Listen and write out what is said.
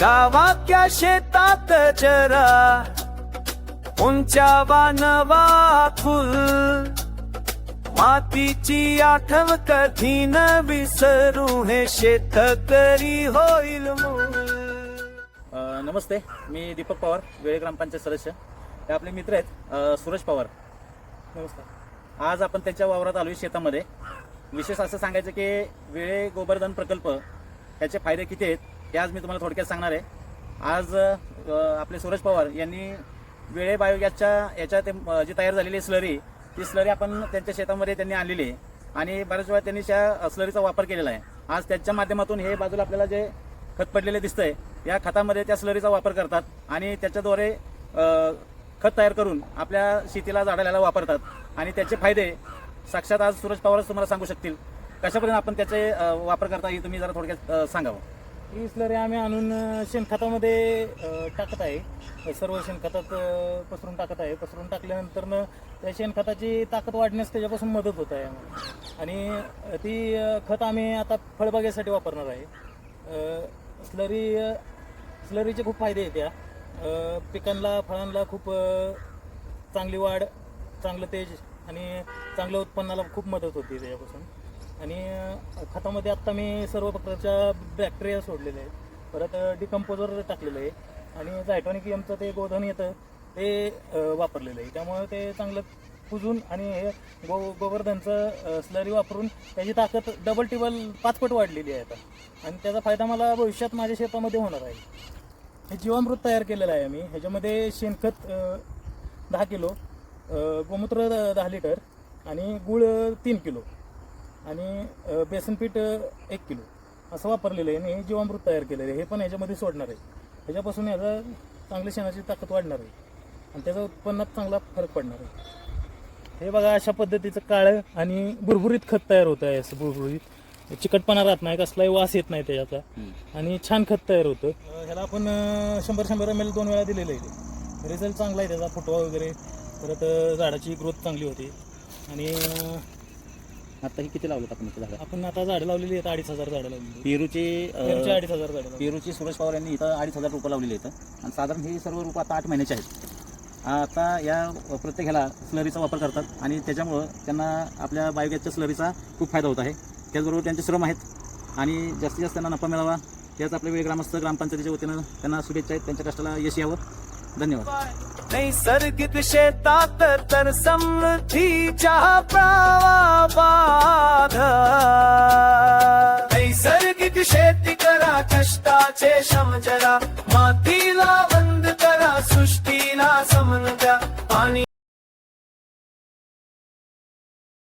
गावाच्या शेतात जरा उंचावा नवा फुल. मातीची आठव कधी न विसरू हे शेतकरी होईल मूल. अ, नमस्ते मी दीपक पवार वेळे ग्रामपंचायत सदस्य. हे आपले मित्र आहेत अ, सूरज पवार. नमस्कार. आज आपण त्यांच्या वावरात आलो शेतामध्ये. विशेष असं सांगायचं की वेळे गोबरधन प्रकल्प ह्याचे फायदे किती आहेत हे आज मी तुम्हाला थोडक्यात सांगणार आहे. आज आपले सूरज पवार यांनी वेळे बायोगॅसच्या याच्या ते जी तयार झालेली स्लरी ती स्लरी आपण त्यांच्या शेतामध्ये त्यांनी आणलेली आहे. आणि बऱ्याच वेळा त्यांनी त्या स्लरीचा वापर केलेला आहे. आज त्याच्या माध्यमातून हे बाजूला आपल्याला जे खत पडलेले दिसतंय या खतामध्ये त्या स्लरीचा वापर करतात आणि त्याच्याद्वारे खत तयार करून आपल्या शेतीला झाडाला वापरतात. आणि त्याचे फायदे साक्षात आज सूरज पवारच तुम्हाला सांगू शकतील. कशापर्यंत आपण त्याचे वापर करता हे तुम्ही जरा थोडक्यात सांगावं? ही स्लरी आम्ही आणून शेणखतामध्ये टाकत आहे. सर्व शेणखतात पसरून टाकत आहे. पसरून टाकल्यानंतर त्या शेणखताची ताकद वाढण्यास त्याच्यापासून मदत होत आहे आम्हाला. आणि ती खत आम्ही आता फळबागेसाठी वापरणार आहे. स्लरी स्लरीचे खूप फायदे आहेत त्या पिकांना फळांना खूप चांगली वाढ चांगलं तेज आणि चांगल्या उत्पन्नाला खूप मदत होती त्याच्यापासून. आणि खतामध्ये आत्ता मी सर्व प्रकारच्या बॅक्टेरिया सोडलेले आहेत. परत डिकम्पोजर टाकलेलं आहे. आणि जायटॉनिक एमचं ते गोधन येतं ते वापरलेलं आहे. त्यामुळे ते चांगलं कुजून आणि हे गो गोवर्धनचं स्लरी वापरून त्याची ताकद डबल टिबल पाचपट वाढलेली आहे आता. आणि त्याचा फायदा मला भविष्यात माझ्या शेतामध्ये होणार आहे. हे जीवामृत तयार केलेलं आहे आम्ही. ह्याच्यामध्ये शेणखत दहा किलो गोमूत्र द- दहा लिटर आणि गुळ तीन किलो. आणि अ, बेसन पीठ अ, एक किलो असं वापरलेलं आहे. आणि हे जीवामृत तयार केलेलं आहे. हे पण ह्याच्यामध्ये सोडणार आहे. ह्याच्यापासून ह्याचा चांगल्या शेणाची ताकद वाढणार आहे. आणि त्याचा उत्पन्नात चांगला फरक पडणार आहे. हे बघा अशा पद्धतीचं काळं आणि बुरबुरीत खत तयार होतं आहे असं बुरबुरीत चिकटपणा राहत नाही कसलाही वास येत नाही त्याच्याचा आणि छान खत तयार होतं. ह्याला आपण शंभर शंभर एम एल दोन वेळा दिलेलं आहे. रिझल्ट चांगला आहे त्याचा फुटवा वगैरे. परत झाडाची ग्रोथ चांगली होती. आणि आता ही किती लावलेत आपण इथे झाडं? आपण आता झाडं लावलेली आहेत अडीच हजार झाडं लावलेली आहेत. पेरूची अ, पेरूची अडीच हजार झाडं लावलेली पेरूची सूरज पवार यांनी इथं अडीच हजार रुपये लावलेले इथं आणि साधारण ही सर्व रोपं आता आठ महिन्याची आहेत. आता या प्रत्येक ह्याला स्लरीचा वापर करतात आणि त्याच्यामुळं त्यांना आपल्या बायोगॅसच्या स्लरीचा खूप फायदा होत आहे. त्याचबरोबर त्यांचे श्रम आहेत. आणि जास्तीत जास्त त्यांना नफा मिळावा याच आपले वेळ ग्रामस्थ ग्रामपंचायतीच्या वतीनं त्यांना शुभेच्छा आहेत. त्यांच्या कष्टाला यश यावं. धन्यवाद. नैसर्गिक शेतात तर समृद्धीच्या प्रावाबाध नैसर्गिक शेती करा कष्टाचे श्रम